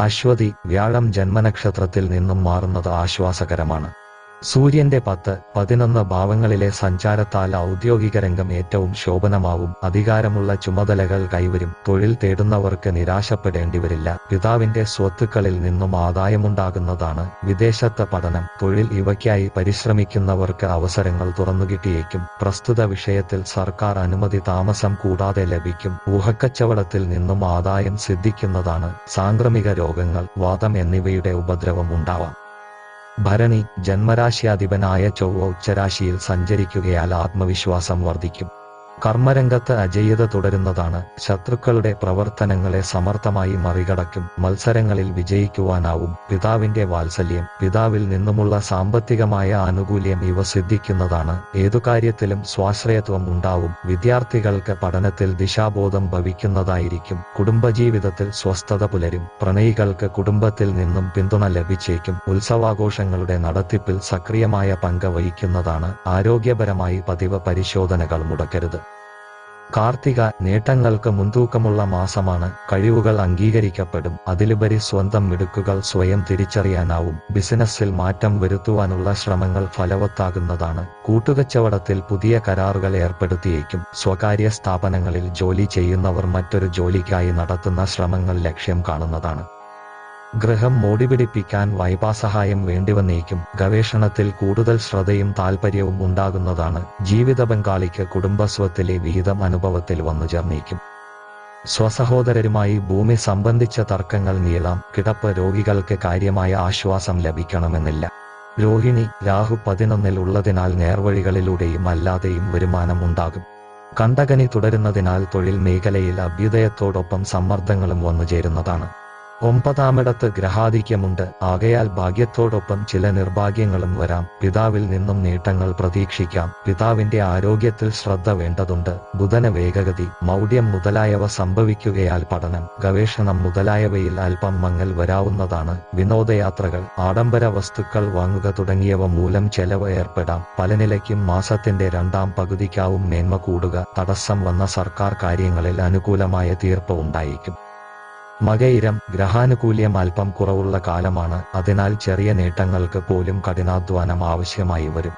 അശ്വതി വ്യാഴം ജന്മനക്ഷത്രത്തിൽ നിന്നും മാറുന്നത് ആശ്വാസകരമാണ്. സൂര്യന്റെ പത്ത് പതിനൊന്ന് ഭാവങ്ങളിലെ സഞ്ചാരത്താൽ ഔദ്യോഗിക രംഗം ഏറ്റവും ശോഭനമാവും. അധികാരമുള്ള ചുമതലകൾ കൈവരും. തൊഴിൽ തേടുന്നവർക്ക് നിരാശപ്പെടേണ്ടി വരില്ല പിതാവിന്റെ സ്വത്തുക്കളിൽ നിന്നും ആദായമുണ്ടാകുന്നതാണ് വിദേശത്ത് പഠനം. തൊഴിൽ ഇവയ്ക്കായി പരിശ്രമിക്കുന്നവർക്ക് അവസരങ്ങൾ തുറന്നുകിട്ടിയേക്കും പ്രസ്തുത വിഷയത്തിൽ സർക്കാർ അനുമതി താമസം കൂടാതെ ലഭിക്കും. ഊഹക്കച്ചവടത്തിൽ നിന്നും ആദായം സിദ്ധിക്കുന്നതാണ് സാംക്രമിക രോഗങ്ങൾ വാദം എന്നിവയുടെ ഉപദ്രവം ഉണ്ടാവാം. ഭരണി ജന്മരാശ്യാധിപനായ ചൊവ്വ ഉച്ചരാശിയിൽ സഞ്ചരിക്കുകയാൽ ആത്മവിശ്വാസം വർദ്ധിക്കും. കർമ്മരംഗത്ത് അജയ്യത തുടരുന്നതാണ്. ശത്രുക്കളുടെ പ്രവർത്തനങ്ങളെ സമർത്ഥമായി മറികടക്കും. മത്സരങ്ങളിൽ വിജയിക്കുവാനാവും. പിതാവിന്റെ വാത്സല്യം. പിതാവിൽ നിന്നുമുള്ള സാമ്പത്തികമായ ആനുകൂല്യം ഇവ സിദ്ധിക്കുന്നതാണ്. ഏതു കാര്യത്തിലും സ്വാശ്രയത്വം ഉണ്ടാവും. വിദ്യാർത്ഥികൾക്ക് പഠനത്തിൽ ദിശാബോധം ഭവിക്കുന്നതായിരിക്കും. കുടുംബജീവിതത്തിൽ സ്വസ്ഥത പുലരും. പ്രണയികൾക്ക് കുടുംബത്തിൽ നിന്നും പിന്തുണ ലഭിച്ചേക്കും. ഉത്സവാഘോഷങ്ങളുടെ നടത്തിപ്പിൽ സക്രിയമായ പങ്ക് വഹിക്കുന്നതാണ്. ആരോഗ്യപരമായി പതിവ് പരിശോധനകൾ മുടക്കരുത്. കാർത്തിക നേട്ടങ്ങൾക്ക് മുൻതൂക്കമുള്ള മാസമാണ്. കഴിവുകൾ അംഗീകരിക്കപ്പെടും. അതിലുപരി സ്വന്തം മിടുക്കുകൾ സ്വയം തിരിച്ചറിയാനാവും. ബിസിനസ്സിൽ മാറ്റം വരുത്തുവാനുള്ള ശ്രമങ്ങൾ ഫലവത്താകുന്നതാണ്. കൂട്ടുകച്ചവടത്തിൽ പുതിയ കരാറുകൾ ഏർപ്പെടുത്തിയേക്കും. സ്വകാര്യ സ്ഥാപനങ്ങളിൽ ജോലി ചെയ്യുന്നവർ മറ്റൊരു ജോലിക്കായി നടത്തുന്ന ശ്രമങ്ങൾ ലക്ഷ്യം കാണുന്നതാണ്. ഗൃഹം മോടിപിടിപ്പിക്കാൻ വായ്പാസഹായം വേണ്ടിവന്നേക്കും. ഗവേഷണത്തിൽ കൂടുതൽ ശ്രദ്ധയും താൽപ്പര്യവും ഉണ്ടാകുന്നതാണ്. ജീവിത പങ്കാളിക്ക് കുടുംബസ്വത്തിലെ വിഹിതം അനുഭവത്തിൽ വന്നു ചേർന്നേക്കും. സ്വസഹോദരരുമായി ഭൂമി സംബന്ധിച്ച തർക്കങ്ങൾ നീളാം. കിടപ്പ് രോഗികൾക്ക് കാര്യമായ ആശ്വാസം ലഭിക്കണമെന്നില്ല. രോഹിണി രാഹു പതിനൊന്നിൽ ഉള്ളതിനാൽ നേർവഴികളിലൂടെയും അല്ലാതെയും വരുമാനം ഉണ്ടാകും. കണ്ടകനി തുടരുന്നതിനാൽ തൊഴിൽ മേഖലയിൽ അഭ്യുദയത്തോടൊപ്പം സമ്മർദ്ദങ്ങളും വന്നുചേരുന്നതാണ് ഒമ്പതാമിടത്ത് ഗ്രഹാധിക്യമുണ്ട്. ആകയാൽ ഭാഗ്യത്തോടൊപ്പം ചില നിർഭാഗ്യങ്ങളും വരാം. പിതാവിൽ നിന്നും നേട്ടങ്ങൾ പ്രതീക്ഷിക്കാം. പിതാവിന്റെ ആരോഗ്യത്തിൽ ശ്രദ്ധ വേണ്ടതുണ്ട്. ബുധന വേഗഗതി മൗഢ്യം മുതലായവ സംഭവിക്കുകയാൽ പഠനം ഗവേഷണം മുതലായവയിൽ അല്പം മങ്ങൽ വരാവുന്നതാണ്. വിനോദയാത്രകൾ ആഡംബര വസ്തുക്കൾ വാങ്ങുക തുടങ്ങിയവ മൂലം ചെലവ് ഏർപ്പെടാം. പല നിലയ്ക്കും മാസത്തിന്റെ രണ്ടാം പകുതിക്കാവും മേന്മ കൂടുക. തടസ്സം വന്ന സർക്കാർ കാര്യങ്ങളിൽ അനുകൂലമായ തീർപ്പ് ഉണ്ടായേക്കും മകയിരം ഗ്രഹാനുകൂല്യം അല്പം കുറവുള്ള കാലമാണ് അതിനാൽ ചെറിയ നേട്ടങ്ങൾക്ക് പോലും കഠിനാധ്വാനം ആവശ്യമായി വരും.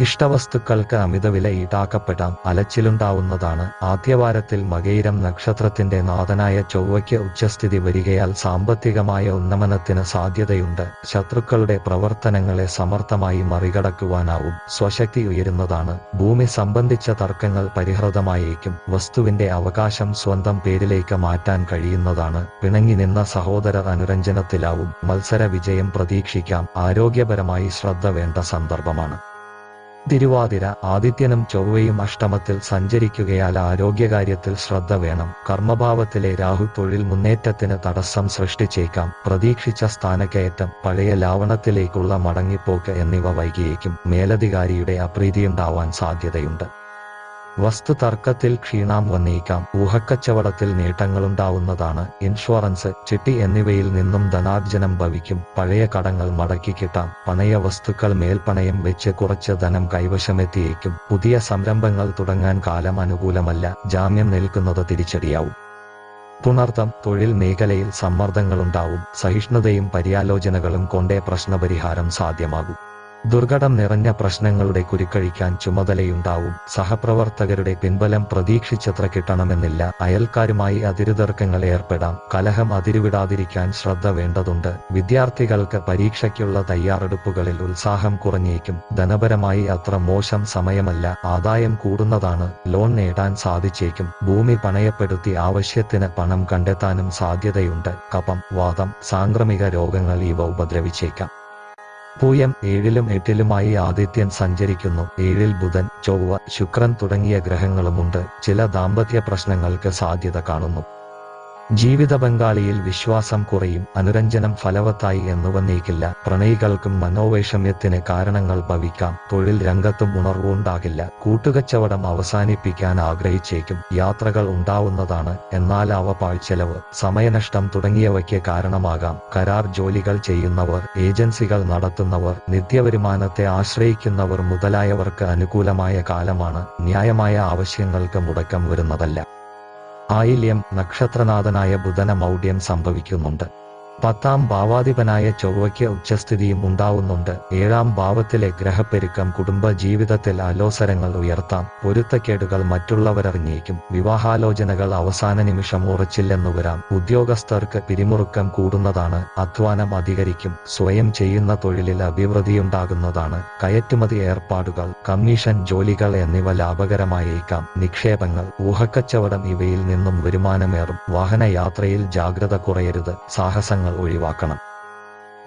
ഇഷ്ടവസ്തുക്കൾക്ക് അമിതവില ഈടാക്കപ്പെടാം അലച്ചിലുണ്ടാവുന്നതാണ്. ആദ്യവാരത്തിൽ മകയിരം നക്ഷത്രത്തിന്റെ നാഥനായ ചൊവ്വയ്ക്ക് ഉച്ചസ്ഥിതി വരികയാൽ സാമ്പത്തികമായ ഉന്നമനത്തിന് സാധ്യതയുണ്ട്. ശത്രുക്കളുടെ പ്രവർത്തനങ്ങളെ സമർത്ഥമായി മറികടക്കുവാനാവും. സ്വശക്തി ഉയരുന്നതാണ്. ഭൂമി സംബന്ധിച്ച തർക്കങ്ങൾ പരിഹൃതമായേക്കും. വസ്തുവിന്റെ അവകാശം സ്വന്തം പേരിലേക്ക് മാറ്റാൻ കഴിയുന്നതാണ്. പിണങ്ങി നിന്ന സഹോദരർ അനുരഞ്ജനത്തിലാവും. മത്സര വിജയം പ്രതീക്ഷിക്കാം. ആരോഗ്യപരമായി ശ്രദ്ധ വേണ്ട സന്ദർഭമാണ്. തിരുവാതിര ആദിത്യനും ചൊവ്വയും അഷ്ടമത്തിൽ സഞ്ചരിക്കുകയാൽ ആരോഗ്യകാര്യത്തിൽ ശ്രദ്ധ വേണം. കർമ്മഭാവത്തിലെ രാഹു തൊഴിൽ മുന്നേറ്റത്തിന് തടസ്സം സൃഷ്ടിച്ചേക്കാം. പ്രതീക്ഷിച്ച സ്ഥാനക്കയറ്റം പഴയ ലാവണത്തിലേക്കുള്ള മടങ്ങിപ്പോക്ക് എന്നിവ വൈകിയേക്കും. മേലധികാരിയുടെ അപ്രീതിയുണ്ടാവാൻ സാധ്യതയുണ്ട്. വസ്തു തർക്കത്തിൽ ക്ഷീണാം വന്നേക്കാം. ഊഹക്കച്ചവടത്തിൽ നേട്ടങ്ങളുണ്ടാവുന്നതാണ്. ഇൻഷുറൻസ് ചിട്ടി എന്നിവയിൽ നിന്നും ധനാർജനം ഭവിക്കും. പഴയ കടങ്ങൾ മടക്കി കിട്ടാം. പണയ വസ്തുക്കൾ മേൽപ്പണയം വെച്ച് കുറച്ച് ധനം കൈവശമെത്തിയേക്കും. പുതിയ സംരംഭങ്ങൾ തുടങ്ങാൻ കാലം അനുകൂലമല്ല. ജാമ്യം നിൽക്കുന്നത് തിരിച്ചടിയാവും. പുണർത്തം തൊഴിൽ മേഖലയിൽ സമ്മർദ്ദങ്ങളുണ്ടാവും. സഹിഷ്ണുതയും പര്യാലോചനകളും കൊണ്ടേ പ്രശ്നപരിഹാരം സാധ്യമാകും. ദുർഘടം നിറഞ്ഞ പ്രശ്നങ്ങളുടെ കുരുക്കഴിക്കാൻ ചുമതലയുണ്ടാവും. സഹപ്രവർത്തകരുടെ പിൻബലം പ്രതീക്ഷിച്ചത്ര കിട്ടണമെന്നില്ല അയൽക്കാരുമായി അതിരുതർക്കങ്ങൾ ഏർപ്പെടാം. കലഹം അതിരുവിടാതിരിക്കാൻ ശ്രദ്ധ വേണ്ടതുണ്ട്. വിദ്യാർത്ഥികൾക്ക് പരീക്ഷയ്ക്കുള്ള തയ്യാറെടുപ്പുകളിൽ ഉത്സാഹം കുറഞ്ഞേക്കും. ധനപരമായി അത്ര മോശം സമയമല്ല. ആദായം കൂടുന്നതാണ്. ലോൺ നേടാൻ സാധിച്ചേക്കും. ഭൂമി പണയപ്പെടുത്തി ആവശ്യത്തിന് പണം കണ്ടെത്താനും സാധ്യതയുണ്ട്. കപം വാദം സാംക്രമിക രോഗങ്ങൾ ഇവ ഉപദ്രവിച്ചേക്കാം. പൂയം ഏഴിലും എട്ടിലുമായി ആദിത്യൻ സഞ്ചരിക്കുന്നു. ഏഴിൽ ബുധൻ ചൊവ്വ ശുക്രൻ തുടങ്ങിയ ഗ്രഹങ്ങളുമുണ്ട്. ചില ദാമ്പത്യ പ്രശ്നങ്ങൾക്ക് സാധ്യത കാണുന്നു. ജീവിത പങ്കാളിയിൽ വിശ്വാസം കുറയും അനുരഞ്ജനം ഫലവത്തായി എന്ന് വന്നേക്കില്ല. പ്രണയികൾക്കും മനോവൈഷമ്യത്തിന് കാരണങ്ങൾ ഭവിക്കാം. തൊഴിൽ രംഗത്തും ഉണർവുണ്ടാകില്ല. കൂട്ടുകച്ചവടം അവസാനിപ്പിക്കാൻ ആഗ്രഹിച്ചേക്കും. യാത്രകൾ ഉണ്ടാവുന്നതാണ് എന്നാൽ അവ പാഴ്ചെലവ് സമയനഷ്ടം തുടങ്ങിയവയ്ക്ക് കാരണമാകാം. കരാർ ജോലികൾ ചെയ്യുന്നവർ ഏജൻസികൾ നടത്തുന്നവർ നിത്യവരുമാനത്തെ ആശ്രയിക്കുന്നവർ മുതലായവർക്ക് അനുകൂലമായ കാലമാണ്. ന്യായമായ ആവശ്യങ്ങൾക്ക് മുടക്കം വരുന്നതല്ല. ആയില്യം നക്ഷത്രനാഥനായ ബുധന മൗഢ്യം സംഭവിക്കുന്നുണ്ട്. പത്താം ഭാവാധിപനായ ചൊവ്വയ്ക്ക് ഉച്ചസ്ഥിതിയും ഉണ്ടാവുന്നുണ്ട്. ഏഴാം ഭാവത്തിലെ ഗ്രഹപ്പെരുക്കം കുടുംബ ജീവിതത്തിൽ അലോസരങ്ങൾ ഉയർത്താം. പൊരുത്തക്കേടുകൾ മറ്റുള്ളവരറിഞ്ഞേക്കും. വിവാഹാലോചനകൾ അവസാന നിമിഷം ഉറച്ചില്ലെന്നു വരാം. ഉദ്യോഗസ്ഥർക്ക് പിരിമുറുക്കം കൂടുന്നതാണ്. അധ്വാനം അധികരിക്കും. സ്വയം ചെയ്യുന്ന തൊഴിലിൽ അഭിവൃദ്ധിയുണ്ടാകുന്നതാണ്. കയറ്റുമതി ഏർപ്പാടുകൾ കമ്മീഷൻ ജോലികൾ എന്നിവ ലാഭകരമായേക്കാം. നിക്ഷേപങ്ങൾ ഊഹക്കച്ചവടം ഇവയിൽ നിന്നും വരുമാനമേറും. വാഹനയാത്രയിൽ ജാഗ്രത കുറയരുത്. സാഹസങ്ങൾ ഒഴിവാക്കണം.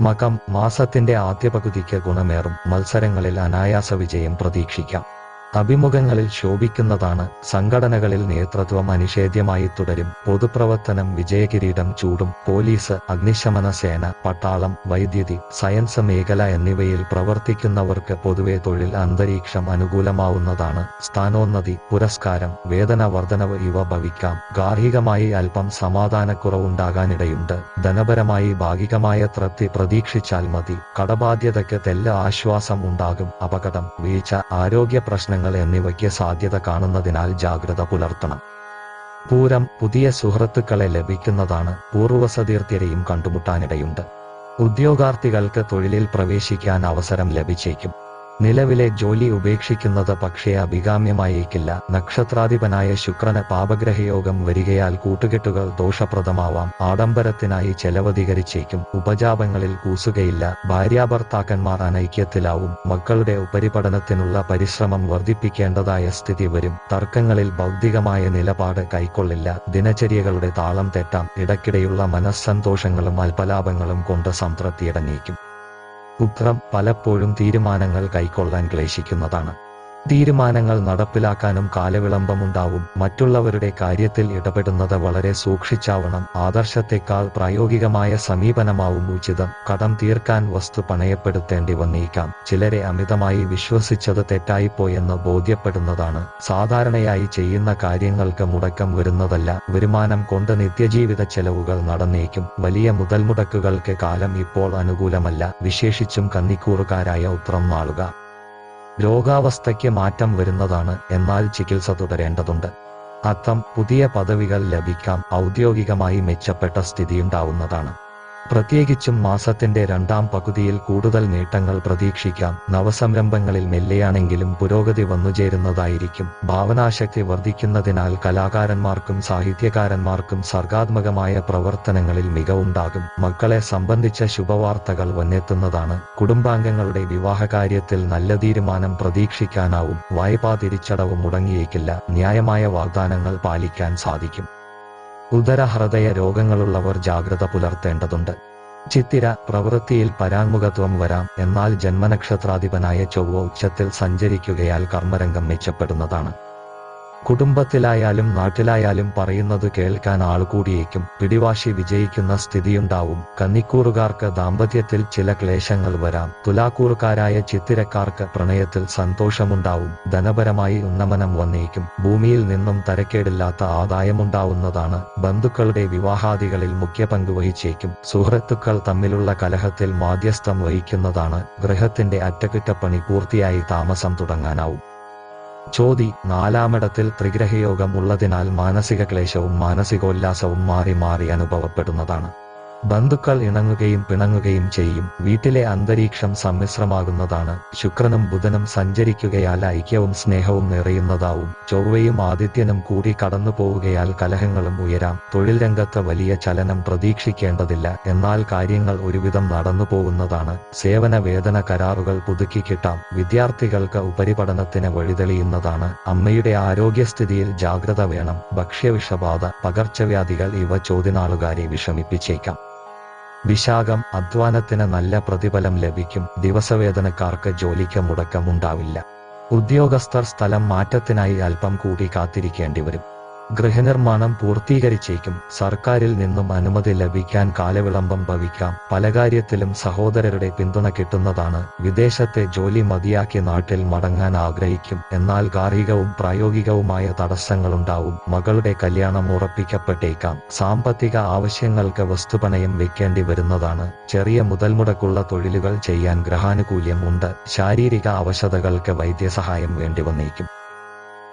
മകം മാസത്തിന്റെ ആദ്യ പകുതിക്ക് ഗുണമേറും മത്സരങ്ങളിൽ അനായാസ വിജയം പ്രതീക്ഷിക്കാം. അഭിമുഖങ്ങളിൽ ശോഭിക്കുന്നതാണ് സംഘടനകളിൽ നേതൃത്വം അനിഷേധ്യമായി തുടരും. പൊതുപ്രവർത്തനം വിജയകിരീടം ചൂടും. പോലീസ് അഗ്നിശമന സേന പട്ടാളം വൈദ്യുതി സയൻസ് മേഖല എന്നിവയിൽ പ്രവർത്തിക്കുന്നവർക്ക് പൊതുവെ തൊഴിൽ അന്തരീക്ഷം അനുകൂലമാവുന്നതാണ്. സ്ഥാനോന്നതി പുരസ്കാരം വേതന വർധനവ് ഇവ ഭവിക്കാം. ഗാർഹികമായി അല്പം സമാധാനക്കുറവുണ്ടാകാനിടയുണ്ട്. ധനപരമായി ഭാഗികമായ തൃപ്തി പ്രതീക്ഷിച്ചാൽ മതി. കടബാധ്യതയ്ക്ക് തെല്ല ആശ്വാസം ഉണ്ടാകും. അപകടം വീഴ്ച ആരോഗ്യ പ്രശ്നങ്ങൾ എന്നിവയ്ക്ക് സാധ്യത കാണുന്നതിനാൽ ജാഗ്രത പുലർത്തണം. പൂരം പുതിയ സുഹൃത്തുക്കളെ ലഭിക്കുന്നതാണ് പൂർവസതീർത്ഥ്യരെയും കണ്ടുമുട്ടാനിടയുണ്ട്. ഉദ്യോഗാർത്ഥികൾക്ക് തൊഴിലിൽ പ്രവേശിക്കാൻ അവസരം ലഭിച്ചേക്കും. നിലവിലെ ജോലി ഉപേക്ഷിക്കുന്നത് പക്ഷേ അഭികാമ്യമായേക്കില്ല. നക്ഷത്രാധിപനായ ശുക്രന് പാപഗ്രഹയോഗം വരികയാൽ കൂട്ടുകെട്ടുകൾ ദോഷപ്രദമാവാം. ആഡംബരത്തിനായി ചെലവധികരിച്ചേക്കും. ഉപജാപങ്ങളിൽ കൂസുകയില്ല. ഭാര്യാഭർത്താക്കന്മാർ അനൈക്യത്തിലാവും. മക്കളുടെ ഉപരിപഠനത്തിനുള്ള പരിശ്രമം വർദ്ധിപ്പിക്കേണ്ടതായ സ്ഥിതി വരും. തർക്കങ്ങളിൽ ബൗദ്ധികമായ നിലപാട് കൈക്കൊള്ളില്ല. ദിനചര്യകളുടെ താളം തെറ്റാം. ഇടയ്ക്കിടെയുള്ള മനസ്സന്തോഷങ്ങളും അല്പലാഭങ്ങളും കൊണ്ട് സംതൃപ്തിയടങ്ങിയേക്കും ഉത്രം പലപ്പോഴും തീരുമാനങ്ങൾ കൈക്കൊള്ളാൻ ക്ലേശിക്കുന്നതാണ്. തീരുമാനങ്ങൾ നടപ്പിലാക്കാനും കാലവിളംബമുണ്ടാവും. മറ്റുള്ളവരുടെ കാര്യത്തിൽ ഇടപെടുന്നത് വളരെ സൂക്ഷിച്ചാവണം. ആദർശത്തെക്കാൾ പ്രായോഗികമായ സമീപനമാവും ഉചിതം. കടം തീർക്കാൻ വസ്തു പണയപ്പെടുത്തേണ്ടി വന്നേക്കാം. ചിലരെ അമിതമായി വിശ്വസിച്ചത് തെറ്റായിപ്പോയെന്ന് ബോധ്യപ്പെടുന്നതാണ്. സാധാരണയായി ചെയ്യുന്ന കാര്യങ്ങൾക്ക് മുടക്കം വരുന്നതല്ല. വരുമാനം കൊണ്ട് നിത്യജീവിത ചെലവുകൾ നടന്നേക്കും. വലിയ മുതൽമുടക്കുകൾക്ക് കാലം ഇപ്പോൾ അനുകൂലമല്ല. വിശേഷിച്ചും കന്നിക്കൂറുകാരായ ഉത്രം നാളുക. രോഗാവസ്ഥയ്ക്ക് മാറ്റം വരുന്നതാണ് എന്നാൽ ചികിത്സ തുടരേണ്ടതുണ്ട്. അത്തം പുതിയ പദവികൾ ലഭിക്കാം. ഔദ്യോഗികമായി മെച്ചപ്പെട്ട സ്ഥിതിയുണ്ടാവുന്നതാണ്. പ്രത്യേകിച്ചും മാസത്തിന്റെ രണ്ടാം പകുതിയിൽ കൂടുതൽ നേട്ടങ്ങൾ പ്രതീക്ഷിക്കാം. നവസംരംഭങ്ങളിൽ മെല്ലെയാണെങ്കിലും പുരോഗതി വന്നുചേരുന്നതായിരിക്കും. ഭാവനാശക്തി വർദ്ധിക്കുന്നതിനാൽ കലാകാരന്മാർക്കും സാഹിത്യകാരന്മാർക്കും സർഗാത്മകമായ പ്രവർത്തനങ്ങളിൽ മികവുണ്ടാകും. മക്കളെ സംബന്ധിച്ച ശുഭവാർത്തകൾ വന്നെത്തുന്നതാണ്. കുടുംബാംഗങ്ങളുടെ വിവാഹകാര്യത്തിൽ നല്ല തീരുമാനം പ്രതീക്ഷിക്കാനാവും. വായ്പാ തിരിച്ചടവ് മുടങ്ങിയേക്കില്ല. ന്യായമായ വാഗ്ദാനങ്ങൾ പാലിക്കാൻ സാധിക്കും. ഉദരഹൃദയ രോഗങ്ങളുള്ളവർ ജാഗ്രത പുലർത്തേണ്ടതുണ്ട്. ചിത്തിര പ്രവൃത്തിയിൽ പരാമുഖത്വം വരാം എന്നാൽ ജന്മനക്ഷത്രാധിപനായ ചൊവ്വ ഉച്ചത്തിൽ സഞ്ചരിക്കുകയാൽ കർമ്മരംഗം മെച്ചപ്പെടുന്നതാണ്. കുടുംബത്തിലായാലും നാട്ടിലായാലും പറയുന്നത് കേൾക്കാൻ ആളുകൂടിയേക്കും. പിടിവാശി വിജയിക്കുന്ന സ്ഥിതിയുണ്ടാവും. കന്നിക്കൂറുകാർക്ക് ദാമ്പത്യത്തിൽ ചില ക്ലേശങ്ങൾ വരാം. തുലാക്കൂറുകാരായ ചിത്തിരക്കാർക്ക് പ്രണയത്തിൽ സന്തോഷമുണ്ടാവും. ധനപരമായി ഉന്നമനം വന്നേക്കും. ഭൂമിയിൽ നിന്നും തരക്കേടില്ലാത്ത ആദായമുണ്ടാവുന്നതാണ്. ബന്ധുക്കളുടെ വിവാഹാദികളിൽ മുഖ്യ പങ്ക് വഹിച്ചേക്കും. സുഹൃത്തുക്കൾ തമ്മിലുള്ള കലഹത്തിൽ മാധ്യസ്ഥം വഹിക്കുന്നതാണ്. ഗൃഹത്തിന്റെ അറ്റകുറ്റപ്പണി പൂർത്തിയായി താമസം തുടങ്ങാനാവും. ചോതി നാലാമിടത്തിൽ ത്രിഗ്രഹയോഗം ഉള്ളതിനാൽ മാനസിക ക്ലേശവും മാനസികോല്ലാസവും മാറി മാറി അനുഭവപ്പെടുന്നതാണ്. ബന്ധുക്കൾ ഇണങ്ങുകയും പിണങ്ങുകയും ചെയ്യും. വീട്ടിലെ അന്തരീക്ഷം സമ്മിശ്രമാകുന്നതാണ്. ശുക്രനും ബുധനും സഞ്ചരിക്കുകയാൽ ഐക്യവും സ്നേഹവും നിറയുന്നതാവും. ചൊവ്വയും ആദിത്യനും കൂടി കടന്നു പോവുകയാൽ കലഹങ്ങളും ഉയരാം. തൊഴിൽ രംഗത്ത് വലിയ ചലനം പ്രതീക്ഷിക്കേണ്ടതില്ല. എന്നാൽ കാര്യങ്ങൾ ഒരുവിധം നടന്നു പോകുന്നതാണ്. സേവന വേതന കരാറുകൾ പുതുക്കി കിട്ടാം. വിദ്യാർത്ഥികൾക്ക് ഉപരിപഠനത്തിന് വഴിതെളിയുന്നതാണ്. അമ്മയുടെ ആരോഗ്യസ്ഥിതിയിൽ ജാഗ്രത വേണം. ഭക്ഷ്യവിഷബാധ പകർച്ചവ്യാധികൾ ഇവ ചോദ്യനാളുകാരെ വിഷമിപ്പിച്ചേക്കാം. വിശാഖം അധ്വാനത്തിന് നല്ല പ്രതിഫലം ലഭിക്കും. ദിവസവേതനക്കാർക്ക് ജോലിക്ക് മുടക്കമുണ്ടാവില്ല. ഉദ്യോഗസ്ഥർ സ്ഥലം മാറ്റത്തിനായി അല്പം കൂടി കാത്തിരിക്കേണ്ടി വരും. ഗൃഹനിർമ്മാണം പൂർത്തീകരിച്ചേക്കും. സർക്കാരിൽ നിന്നും അനുമതി ലഭിക്കാൻ കാലവിളംബം ഭവിക്കാം. പല കാര്യത്തിലും സഹോദരരുടെ പിന്തുണ കിട്ടുന്നതാണ്. വിദേശത്തെ ജോലി മതിയാക്കി നാട്ടിൽ മടങ്ങാൻ ആഗ്രഹിക്കും. എന്നാൽ ഗാർഹികവും പ്രായോഗികവുമായ തടസ്സങ്ങളുണ്ടാവും. മകളുടെ കല്യാണം ഉറപ്പിക്കപ്പെട്ടേക്കാം. സാമ്പത്തിക ആവശ്യങ്ങൾക്ക് വസ്തുപണയം വെക്കേണ്ടി വരുന്നതാണ്. ചെറിയ മുതൽമുടക്കുള്ള തൊഴിലുകൾ ചെയ്യാൻ ഗ്രഹാനുകൂല്യം ഉണ്ട്. ശാരീരിക അവശതകൾക്ക് വൈദ്യസഹായം വേണ്ടി വന്നേക്കും.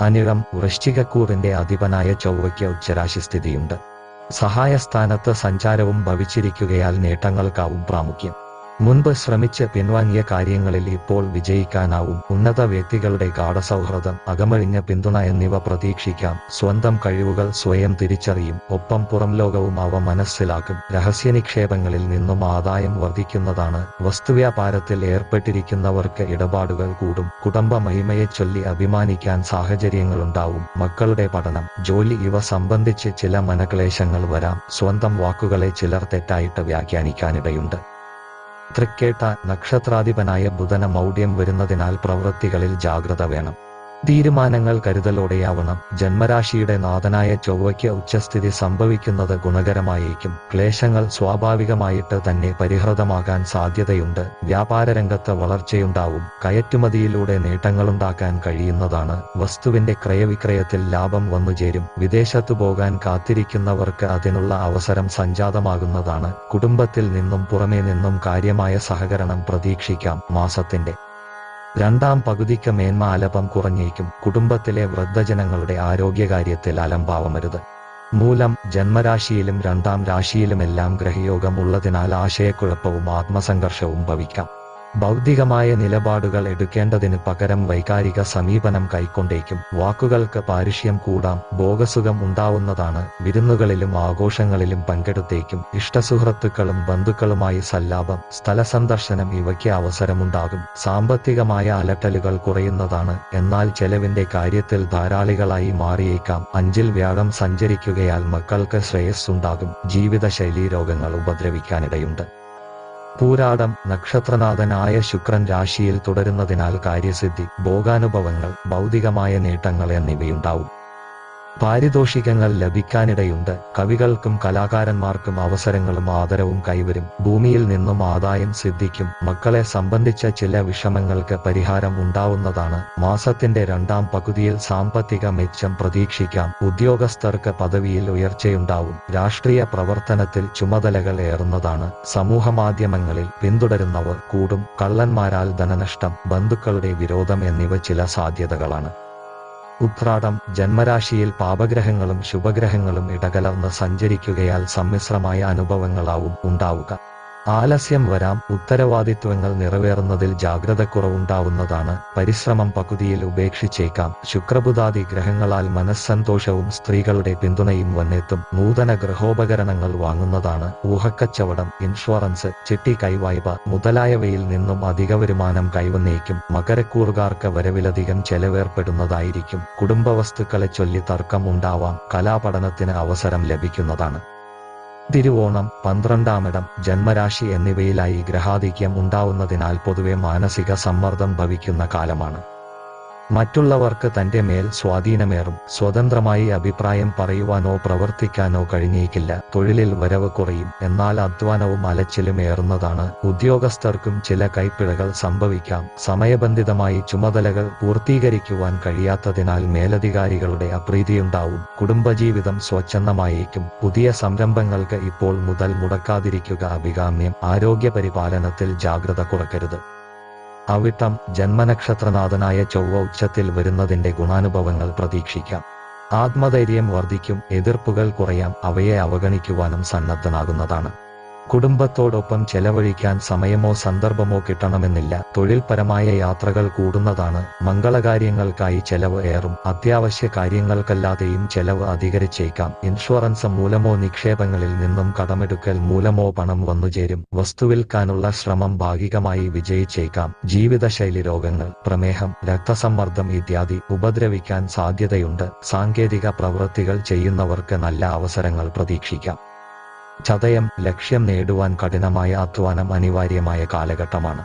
അനിഴം വൃശ്ചികക്കൂറിന്റെ അധിപനായ ചൊവ്വയ്ക്ക് ഉച്ചരാശിസ്ഥിതിയുണ്ട്. സഹായസ്ഥാനത്ത് സഞ്ചാരവും ഭവിച്ചിരിക്കുകയാൽ നേട്ടങ്ങൾക്കാവും പ്രാമുഖ്യം. മുൻപ് ശ്രമിച്ച് പിൻവാങ്ങിയ കാര്യങ്ങളിൽ ഇപ്പോൾ വിജയിക്കാനാവും. ഉന്നത വ്യക്തികളുടെ ഗാഠസൗഹൃദം അകമഴിഞ്ഞ പിന്തുണ എന്നിവ പ്രതീക്ഷിക്കാം. സ്വന്തം കഴിവുകൾ സ്വയം തിരിച്ചറിയും. ഒപ്പം പുറം ലോകവും അവ മനസ്സിലാക്കും. രഹസ്യനിക്ഷേപങ്ങളിൽ നിന്നും ആദായം വർദ്ധിക്കുന്നതാണ്. വസ്തുവ്യാപാരത്തിൽ ഏർപ്പെട്ടിരിക്കുന്നവർക്ക് ഇടപാടുകൾ കൂടും. കുടുംബ മഹിമയെ ചൊല്ലി അഭിമാനിക്കാൻ സാഹചര്യങ്ങളുണ്ടാവും. മക്കളുടെ പഠനം ജോലി ഇവ സംബന്ധിച്ച് ചില മനക്ലേശങ്ങൾ വരാം. സ്വന്തം വാക്കുകളെ ചിലർ തെറ്റായിട്ട് വ്യാഖ്യാനിക്കാനിടയുണ്ട്. തൃക്കേട്ട നക്ഷത്രാധിപനായ ബുധന മൗഢ്യം വരുന്നതിനാൽ പ്രവൃത്തികളിൽ ജാഗ്രത വേണം. തീരുമാനങ്ങൾ കരുതലോടെയാവണം. ജന്മരാശിയുടെ നാഥനായ ചൊവ്വയ്ക്ക് ഉച്ചസ്ഥിതി സംഭവിക്കുന്നത് ഗുണകരമായേക്കും. ക്ലേശങ്ങൾ സ്വാഭാവികമായിട്ട് തന്നെ പരിഹൃതമാകാൻ സാധ്യതയുണ്ട്. വ്യാപാര രംഗത്ത് വളർച്ചയുണ്ടാവും. കയറ്റുമതിയിലൂടെ നേട്ടങ്ങളുണ്ടാക്കാൻ കഴിയുന്നതാണ്. വസ്തുവിന്റെ ക്രയവിക്രയത്തിൽ ലാഭം വന്നുചേരും വിദേശത്തു പോകാൻ കാത്തിരിക്കുന്നവർക്ക് അതിനുള്ള അവസരം സംജാതമാകുന്നതാണ്. കുടുംബത്തിൽ നിന്നും പുറമേ നിന്നും കാര്യമായ സഹകരണം പ്രതീക്ഷിക്കാം. മാസത്തിന്റെ രണ്ടാം പകുതിക്ക് മേന്മ അലപം കുറഞ്ഞേക്കും. കുടുംബത്തിലെ വൃദ്ധജനങ്ങളുടെ ആരോഗ്യകാര്യത്തിൽ അലംഭാവമരുത്. മൂലം ജന്മരാശിയിലും രണ്ടാം രാശിയിലുമെല്ലാം ഗ്രഹയോഗം ഉള്ളതിനാൽ ആശയക്കുഴപ്പവും ആത്മസംഘർഷവും ഭവിക്കാം. ബൗദ്ധികമായ നിലപാടുകൾ എടുക്കേണ്ടതിന് പകരം വൈകാരിക സമീപനം കൈക്കൊണ്ടേക്കും. വാക്കുകൾക്ക് പാരുഷ്യം കൂടാം ഭോഗസുഖം ഉണ്ടാവുന്നതാണ്. വിരുന്നുകളിലും ആഘോഷങ്ങളിലും പങ്കെടുത്തേക്കും. ഇഷ്ടസുഹൃത്തുക്കളും ബന്ധുക്കളുമായി സല്ലാപം സ്ഥല സന്ദർശനം ഇവയ്ക്ക് അവസരമുണ്ടാകും. സാമ്പത്തികമായ അലട്ടലുകൾ കുറയുന്നതാണ്. എന്നാൽ ചെലവിന്റെ കാര്യത്തിൽ ധാരാളികളായി മാറിയേക്കാം. അഞ്ചിൽ വ്യാഴം സഞ്ചരിക്കുകയാൽ മക്കൾക്ക് ശ്രേയസ്സുണ്ടാകും. ജീവിതശൈലീ രോഗങ്ങൾ ഉപദ്രവിക്കാനിടയുണ്ട്. പൂരാടം നക്ഷത്രനാഥനായ ശുക്രൻ രാശിയിൽ തുടരുന്നതിനാൽ കാര്യസിദ്ധി ഭോഗാനുഭവങ്ങൾ ഭൗതികമായ നേട്ടങ്ങൾ എന്നിവയുണ്ടാവും. പാരിതോഷികങ്ങൾ ലഭിക്കാനിടയുണ്ട്. കവികൾക്കും കലാകാരന്മാർക്കും അവസരങ്ങളും ആദരവും കൈവരും. ഭൂമിയിൽ നിന്നും ആദായം സിദ്ധിക്കും. മക്കളെ സംബന്ധിച്ച ചില വിഷമങ്ങൾക്ക് പരിഹാരം ഉണ്ടാവുന്നതാണ്. മാസത്തിന്റെ രണ്ടാം പകുതിയിൽ സാമ്പത്തിക മെച്ചം പ്രതീക്ഷിക്കാം. ഉദ്യോഗസ്ഥർക്ക് പദവിയിൽ ഉയർച്ചയുണ്ടാവും. രാഷ്ട്രീയ പ്രവർത്തനത്തിൽ ചുമതലകൾ ഏറുന്നതാണ്. സമൂഹമാധ്യമങ്ങളിൽ പിന്തുടരുന്നവർ കൂടും. കള്ളന്മാരാൽ ധനനഷ്ടം ബന്ധുക്കളുടെ വിരോധം എന്നിവ ചില സാധ്യതകളാണ്. ഉത്രാടം ജന്മരാശിയിൽ പാപഗ്രഹങ്ങളും ശുഭഗ്രഹങ്ങളും ഇടകലർന്ന് സഞ്ചരിക്കുകയാൽ സമ്മിശ്രമായ അനുഭവങ്ങളാവും ഉണ്ടാവുക. ആലസ്യം വരാം ഉത്തരവാദിത്വങ്ങൾ നിറവേറുന്നതിൽ ജാഗ്രത കുറവുണ്ടാവുന്നതാണ് പരിശ്രമം പകുതിയിൽ ഉപേക്ഷിച്ചേക്കാം. ശുക്രബുധാദി ഗ്രഹങ്ങളാൽ മനസ്സന്തോഷവും സ്ത്രീകളുടെ പിന്തുണയും വന്നെത്തും. നൂതന ഗ്രഹോപകരണങ്ങൾ വാങ്ങുന്നതാണ് ഊഹക്കച്ചവടം ഇൻഷുറൻസ് ചിട്ടി കൈവായ്പ മുതലായവയിൽ നിന്നും അധിക വരുമാനം കൈവന്നേക്കും. മകരക്കൂറുകാർക്ക് വരവിലധികം ചെലവേർപ്പെടുന്നതായിരിക്കും. കുടുംബവസ്തുക്കളെ ചൊല്ലി തർക്കം ഉണ്ടാവാം. കലാപഠനത്തിന് അവസരം ലഭിക്കുന്നതാണ്. തിരുവോണം പന്ത്രണ്ടാമിടം ജന്മരാശി എന്നിവയിലായി ഗ്രഹാധിക്യം ഉണ്ടാവുന്നതിനാൽ പൊതുവെ മാനസിക സമ്മർദ്ദം ഭവിക്കുന്ന കാലമാണ്. മറ്റുള്ളവർക്ക് തന്റെ മേൽ സ്വാധീനമേറും സ്വതന്ത്രമായി അഭിപ്രായം പറയുവാനോ പ്രവർത്തിക്കാനോ കഴിഞ്ഞേക്കില്ല. തൊഴിലിൽ വരവ് കുറയും എന്നാൽ അധ്വാനവും അലച്ചിലും ഏറുന്നതാണ്. ഉദ്യോഗസ്ഥർക്കും ചില കൈപ്പിഴകൾ സംഭവിക്കാം. സമയബന്ധിതമായി ചുമതലകൾ പൂർത്തീകരിക്കുവാൻ കഴിയാത്തതിനാൽ മേലധികാരികളുടെ അപ്രീതിയുണ്ടാവും. കുടുംബജീവിതം സ്വച്ഛന്തമായേക്കും പുതിയ സംരംഭങ്ങൾക്ക് ഇപ്പോൾ മുതൽ മുടക്കാതിരിക്കുക അഭികാമ്യം. ആരോഗ്യ പരിപാലനത്തിൽ ജാഗ്രത കുറക്കരുത്. അവിട്ടം ജന്മനക്ഷത്രനാഥനായ ചൊവ്വ ഉച്ചത്തിൽ വരുന്നതിന്റെ ഗുണാനുഭവങ്ങൾ പ്രതീക്ഷിക്കാം. ആത്മധൈര്യം വർദ്ധിക്കും എതിർപ്പുകൾ കുറയാം അവയെ അവഗണിക്കുവാനും സന്നദ്ധനാകുന്നതാണ്. കുടുംബത്തോടൊപ്പം ചെലവഴിക്കാൻ സമയമോ സന്ദർഭമോ കിട്ടണമെന്നില്ല. തൊഴിൽപരമായ യാത്രകൾ കൂടുന്നതാണ്. മംഗളകാര്യങ്ങൾക്കായി ചെലവ് ഏറും. അത്യാവശ്യ കാര്യങ്ങൾക്കല്ലാതെയും ചെലവ് അധികരിച്ചേക്കാം. ഇൻഷുറൻസ് മൂലമോ നിക്ഷേപങ്ങളിൽ നിന്നും കടമെടുക്കൽ മൂലമോ പണം വന്നുചേരും വസ്തുവിൽക്കാനുള്ള ശ്രമം ഭാഗികമായി വിജയിച്ചേക്കാം. ജീവിതശൈലി രോഗങ്ങൾ പ്രമേഹം രക്തസമ്മർദ്ദം ഇത്യാദി ഉപദ്രവിക്കാൻ സാധ്യതയുണ്ട്. സാങ്കേതിക പ്രവൃത്തികൾ ചെയ്യുന്നവർക്ക് നല്ല അവസരങ്ങൾ പ്രതീക്ഷിക്കാം. ചതയം ലക്ഷ്യം നേടുവാൻ കഠിനമായ അധ്വാനം അനിവാര്യമായ കാലഘട്ടമാണ്.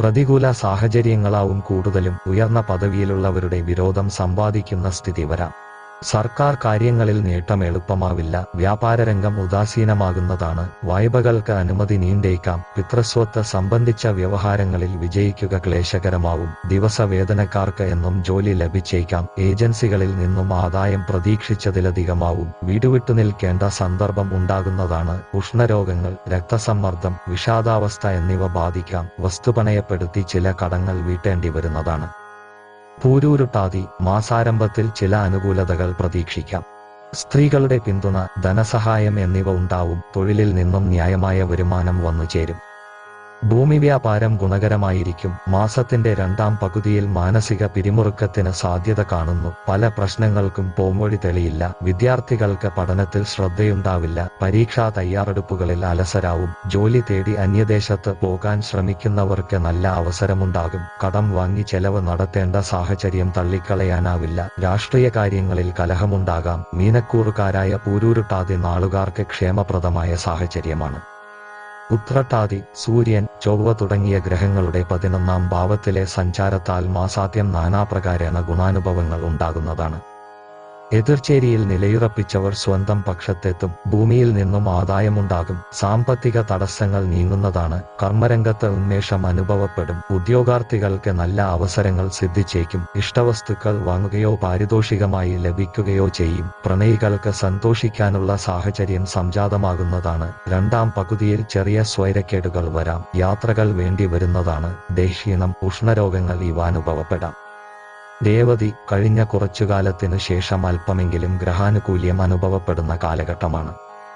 പ്രതികൂല സാഹചര്യങ്ങളാവും കൂടുതലും ഉയർന്ന പദവിയിലുള്ളവരുടെ വിരോധം സമ്പാദിക്കുന്ന സ്ഥിതി വരാം. സർക്കാർ കാര്യങ്ങളിൽ നേട്ടം എളുപ്പമാവില്ല. വ്യാപാരരംഗം ഉദാസീനമാകുന്നതാണ്. വായ്പകൾക്ക് അനുമതി നീണ്ടേക്കാം. പിത്രസ്വത്ത് സംബന്ധിച്ച വ്യവഹാരങ്ങളിൽ വിജയിക്കുക ക്ലേശകരമാവും. ദിവസവേതനക്കാർക്ക് എന്നും ജോലി ലഭിച്ചേക്കാം. ഏജൻസികളിൽ നിന്നും ആദായം പ്രതീക്ഷിച്ചതിലധികമാവും. വീടുവിട്ടു നിൽക്കേണ്ട സന്ദർഭം ഉണ്ടാകുന്നതാണ്. ഉഷ്ണരോഗങ്ങൾ രക്തസമ്മർദ്ദം വിഷാദാവസ്ഥ എന്നിവ ബാധിക്കാം. വസ്തുപണയപ്പെടുത്തി ചില കടങ്ങൾ വീട്ടേണ്ടി വരുന്നതാണ്. പൂരൂരുട്ടാതി മാസാരംഭത്തിൽ ചില അനുകൂലതകൾ പ്രതീക്ഷിക്കാം. സ്ത്രീകളുടെ പിന്തുണ ധനസഹായം എന്നിവ ഉണ്ടാവും തൊഴിലിൽ നിന്നും ന്യായമായ വരുമാനം വന്നു ചേരും ഭൂമി വ്യാപാരം ഗുണകരമായിരിക്കും. മാസത്തിന്റെ രണ്ടാം പകുതിയിൽ മാനസിക പിരിമുറുക്കത്തിന് സാധ്യത കാണുന്നു. പല പ്രശ്നങ്ങൾക്കും പോംവഴി തെളിയില്ല. വിദ്യാർത്ഥികൾക്ക് പഠനത്തിൽ ശ്രദ്ധയുണ്ടാവില്ല. പരീക്ഷാ തയ്യാറെടുപ്പുകളിൽ അലസരാവും. ജോലി തേടി അന്യദേശത്ത് പോകാൻ ശ്രമിക്കുന്നവർക്ക് നല്ല അവസരമുണ്ടാകും. കടം വാങ്ങി ചെലവ് നടത്തേണ്ട സാഹചര്യം തള്ളിക്കളയാനാവില്ല. രാഷ്ട്രീയ കാര്യങ്ങളിൽ കലഹമുണ്ടാകാം. മീനക്കൂറുകാരായ പൂരൂരുട്ടാതി നാളുകാർക്ക് ക്ഷേമപ്രദമായ സാഹചര്യമാണ്. ഉത്രട്ടാതി സൂര്യൻ ചൊവ്വ തുടങ്ങിയ ഗ്രഹങ്ങളുടെ പതിനൊന്നാം ഭാവത്തിലെ സഞ്ചാരത്താൽ മാസാദ്യം നാനാപ്രകാരേണ ഗുണാനുഭവങ്ങൾ ഉണ്ടാകുന്നതാണ്. എതിർചേരിയിൽ നിലയുറപ്പിച്ചവർ സ്വന്തം പക്ഷത്തെത്തും ഭൂമിയിൽ നിന്നും ആദായമുണ്ടാകും സാമ്പത്തിക തടസ്സങ്ങൾ നീങ്ങുന്നതാണ് കർമ്മരംഗത്ത് ഉന്മേഷം അനുഭവപ്പെടും ഉദ്യോഗാർത്ഥികൾക്ക് നല്ല അവസരങ്ങൾ സിദ്ധിച്ചേക്കും ഇഷ്ടവസ്തുക്കൾ വാങ്ങുകയോ പാരിതോഷികമായി ലഭിക്കുകയോ ചെയ്യും പ്രണയികൾക്ക് സന്തോഷിക്കാനുള്ള സാഹചര്യം സംജാതമാകുന്നതാണ്. രണ്ടാം പകുതിയിൽ ചെറിയ സ്വൈരക്കേടുകൾ വരാം യാത്രകൾ വേണ്ടി വരുന്നതാണ് ദേഹീണം ഉഷ്ണരോഗങ്ങൾ ഇവ അനുഭവപ്പെടാം രേവതി കഴിഞ്ഞ കുറച്ചുകാലത്തിനു ശേഷം അല്പമെങ്കിലും ഗ്രഹാനുകൂല്യം അനുഭവപ്പെടുന്ന കാലഘട്ടമാണ്.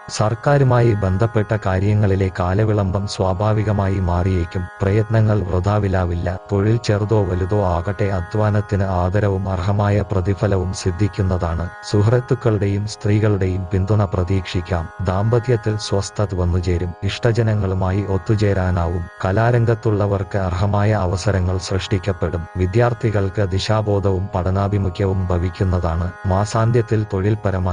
സർക്കാരുമായി ബന്ധപ്പെട്ട കാര്യങ്ങളിലെ കാലവിളംബം സ്വാഭാവികമായി മാറിയേക്കും. പ്രയത്നങ്ങൾ വൃതാവിലാവില്ല തൊഴിൽ ചെറുതോ വലുതോ ആകട്ടെ അധ്വാനത്തിന് ആദരവും അർഹമായ പ്രതിഫലവും സിദ്ധിക്കുന്നതാണ്. സുഹൃത്തുക്കളുടെയും സ്ത്രീകളുടെയും പിന്തുണ പ്രതീക്ഷിക്കാം. ദാമ്പത്യത്തിൽ സ്വസ്ഥത വന്നുചേരും. ഇഷ്ടജനങ്ങളുമായി ഒത്തുചേരാനാവും. കലാരംഗത്തുള്ളവർക്ക് അർഹമായ അവസരങ്ങൾ സൃഷ്ടിക്കപ്പെടും. വിദ്യാർത്ഥികൾക്ക് ദിശാബോധവും പഠനാഭിമുഖ്യവും ഭവിക്കുന്നതാണ്. മാസാന്ത്യത്തിൽ തൊഴിൽപരമായി